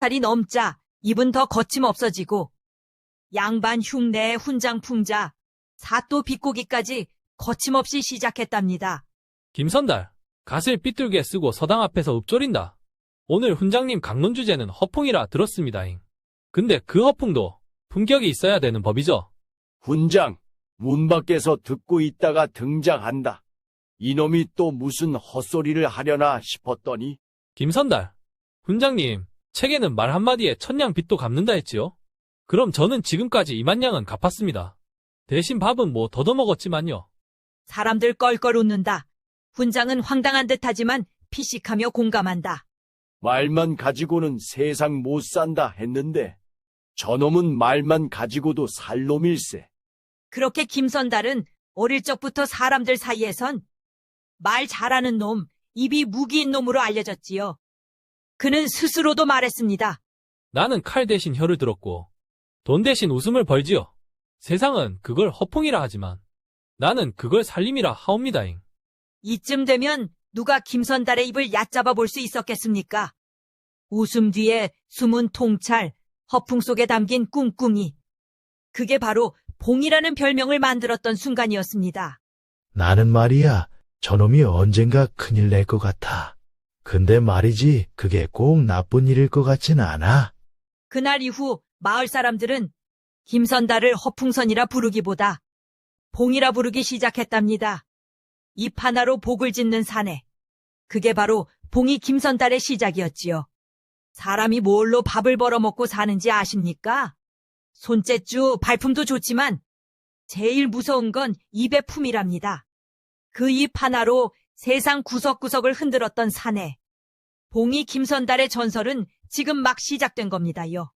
살이 넘자 입은 더 거침없어지고 양반 흉내 훈장 풍자 사또 비꼬기까지 거침없이 시작했답니다. 김선달, 갓을 삐뚤게 쓰고 서당 앞에서 읊조린다. 오늘 훈장님 강론 주제는 허풍이라 들었습니다잉. 근데 그 허풍도 품격이 있어야 되는 법이죠. 훈장, 문 밖에서 듣고 있다가 등장한다. 이놈이 또 무슨 헛소리를 하려나 싶었더니 김선달, 훈장님, 책에는 말 한마디에 천냥 빚도 갚는다 했지요? 그럼 저는 지금까지 이만 냥은 갚았습니다. 대신 밥은 뭐 더더먹었지만요. 사람들 껄껄 웃는다. 훈장은 황당한 듯하지만 피식하며 공감한다. 말만 가지고는 세상 못 산다 했는데 저놈은 말만 가지고도 살 놈일세. 그렇게 김선달은 어릴 적부터 사람들 사이에선 말 잘하는 놈, 입이 무기인 놈으로 알려졌지요. 그는 스스로도 말했습니다. 나는 칼 대신 혀를 들었고, 돈 대신 웃음을 벌지요. 세상은 그걸 허풍이라 하지만, 나는 그걸 살림이라 하옵니다잉. 이쯤 되면 누가 김선달의 입을 얕잡아 볼 수 있었겠습니까? 웃음 뒤에 숨은 통찰, 허풍 속에 담긴 꿍꿍이. 그게 바로 봉이라는 별명을 만들었던 순간이었습니다. 나는 말이야, 저놈이 언젠가 큰일 낼 것 같아. 근데 말이지, 그게 꼭 나쁜 일일 것 같진 않아. 그날 이후 마을 사람들은 김선달을 허풍선이라 부르기보다 봉이라 부르기 시작했답니다. 입 하나로 복을 짓는 사내. 그게 바로 봉이 김선달의 시작이었지요. 사람이 뭘로 밥을 벌어먹고 사는지 아십니까? 손재주, 발품도 좋지만 제일 무서운 건 입의 품이랍니다. 그 입 하나로 세상 구석구석을 흔들었던 사내. 봉이 김선달의 전설은 지금 막 시작된 겁니다요.